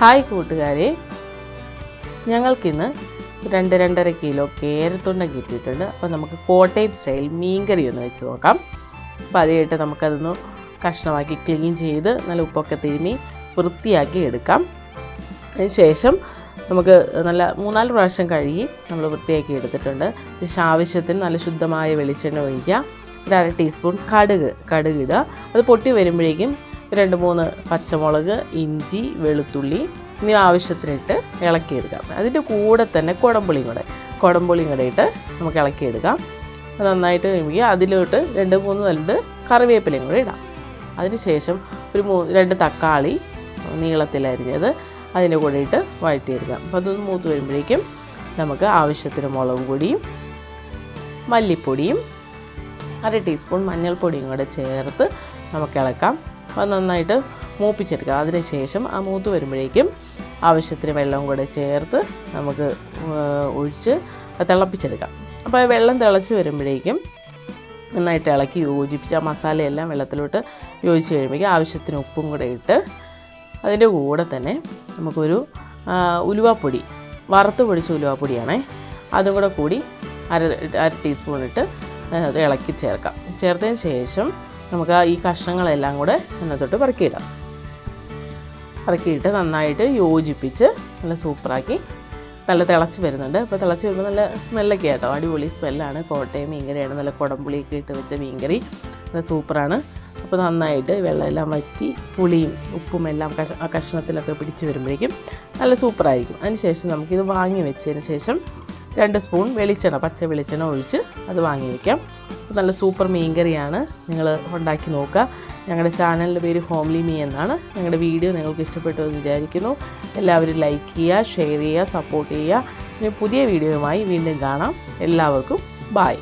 Hi കൂട്ടുകാരെ. ഞങ്ങൾക്കിന്ന് രണ്ട് രണ്ടര കിലോ കേരത്തുണ്ട കിട്ടിയിട്ടുണ്ട്. അപ്പോൾ നമുക്ക് കോട്ടയം സ്റ്റൈൽ മീൻകറി ഒന്ന് വെച്ച് നോക്കാം. അപ്പോൾ അതിനായിട്ട് നമുക്കതൊന്ന് കഷ്ണമാക്കി ക്ലീൻ ചെയ്ത് നല്ല ഉപ്പൊക്കെ തിരുമി വൃത്തിയാക്കി എടുക്കാം. അതിന് ശേഷം നമുക്ക് നല്ല മൂന്നാൽ പ്രാവശ്യം കഴുകി നമ്മൾ വൃത്തിയാക്കി എടുത്തിട്ടുണ്ട്. ശേഷം ആവശ്യത്തിന് നല്ല ശുദ്ധമായ വെളിച്ചെണ്ണ ഒഴിക്കുക. ഒരു അര ടീസ്പൂൺ കടുക് കടുക് ഇടുക. അത് പൊട്ടി വരുമ്പോഴേക്കും രണ്ട് മൂന്ന് പച്ചമുളക് ഇഞ്ചി വെളുത്തുള്ളി എന്നിവ ആവശ്യത്തിനിട്ട് ഇളക്കിയെടുക്കാം. അതിന്റെ കൂടെ തന്നെ കുടംപുളിയും കൂടെ കുടംപുളിയും കൂടെ ഇട്ട് നമുക്ക് ഇളക്കിയെടുക്കാം. നന്നായിട്ട് കഴിയുമ്പോൾ അതിലോട്ട് രണ്ട് മൂന്ന് നല്ല കറിവേപ്പിലയും കൂടെ ഇടാം. അതിനുശേഷം ഒരു മൂ രണ്ട് തക്കാളി നീളത്തിലരിഞ്ഞത് അതിന്റെ കൂടെ ഇട്ട് വഴറ്റിയെടുക്കാം. അപ്പോൾ അതൊന്ന് മൂത്ത് വരുമ്പോഴേക്കും നമുക്ക് ആവശ്യത്തിന് മുളകും പൊടിയും മല്ലിപ്പൊടിയും അര ടീസ്പൂൺ മഞ്ഞൾപ്പൊടിയും കൂടെ ചേർത്ത് നമുക്ക് ഇളക്കാം. അത് നന്നായിട്ട് മൂപ്പിച്ചെടുക്കുക. അതിനുശേഷം ആ മൂത്ത് വരുമ്പോഴേക്കും ആവശ്യത്തിന് വെള്ളം കൂടെ ചേർത്ത് നമുക്ക് ഒഴിച്ച് തിളപ്പിച്ചെടുക്കാം. അപ്പോൾ വെള്ളം തിളച്ച് വരുമ്പോഴേക്കും നന്നായിട്ട് ഇളക്കി യോജിപ്പിച്ച് ആ മസാലയെല്ലാം വെള്ളത്തിലോട്ട് യോജിച്ച് കഴിയുമ്പോഴേക്കും ആവശ്യത്തിന് ഉപ്പും കൂടെ ഇട്ട് അതിന്റെ കൂടെ തന്നെ നമുക്കൊരു ഉലുവാപ്പൊടി വറുത്ത് പൊടിച്ച ഉലുവാപ്പൊടിയാണേ. അതും കൂടെ കൂടി അര അര ടീസ്പൂൺ ഇട്ട് ഇളക്കി ചേർക്കാം. ചേർത്തതിന് ശേഷം നമുക്ക് ഈ കഷ്ണങ്ങളെല്ലാം കൂടെ അതിനകത്തോട്ട് പറക്കിയിടാം. പറക്കിയിട്ട് നന്നായിട്ട് യോജിപ്പിച്ച് നല്ല സൂപ്പറാക്കി നല്ല തിളച്ച് വരുന്നുണ്ട്. അപ്പോൾ തിളച്ച് വരുമ്പോൾ നല്ല സ്മെല്ലൊക്കെ ആട്ടോ. അടിപൊളി സ്മെല്ലാണ്. കോട്ടയം മീൻകറിയാണ്. നല്ല കുടംപുളിയൊക്കെ ഇട്ട് വെച്ച മീൻകറി. നല്ല സൂപ്പറാണ്. അപ്പോൾ നന്നായിട്ട് വെള്ളമെല്ലാം വറ്റി പുളിയും ഉപ്പും എല്ലാം കഷ കഷ്ണത്തിലൊക്കെ പിടിച്ച് വരുമ്പോഴേക്കും നല്ല സൂപ്പറായിരിക്കും. അതിന് ശേഷം നമുക്കിത് വാങ്ങി വെച്ചതിന് ശേഷം രണ്ട് സ്പൂൺ വെളിച്ചെണ്ണ പച്ച വെളിച്ചെണ്ണ ഒഴിച്ച് അത് വാങ്ങി വയ്ക്കാം നല്ല സൂപ്പർ മീൻ കറിയാണ്. നിങ്ങൾ ഉണ്ടാക്കി നോക്കുക. ഞങ്ങളുടെ ചാനലിന്റെ പേര് ഹോംലി മീ എന്നാണ്. ഞങ്ങളുടെ വീഡിയോ നിങ്ങൾക്ക് ഇഷ്ടപ്പെട്ടു എന്ന് വിചാരിക്കുന്നു. എല്ലാവരും ലൈക്ക് ചെയ്യുക ഷെയർ ചെയ്യുക സപ്പോർട്ട് ചെയ്യുക. ഇനി പുതിയ വീഡിയോയുമായി വീണ്ടും കാണാം. എല്ലാവർക്കും ബായ്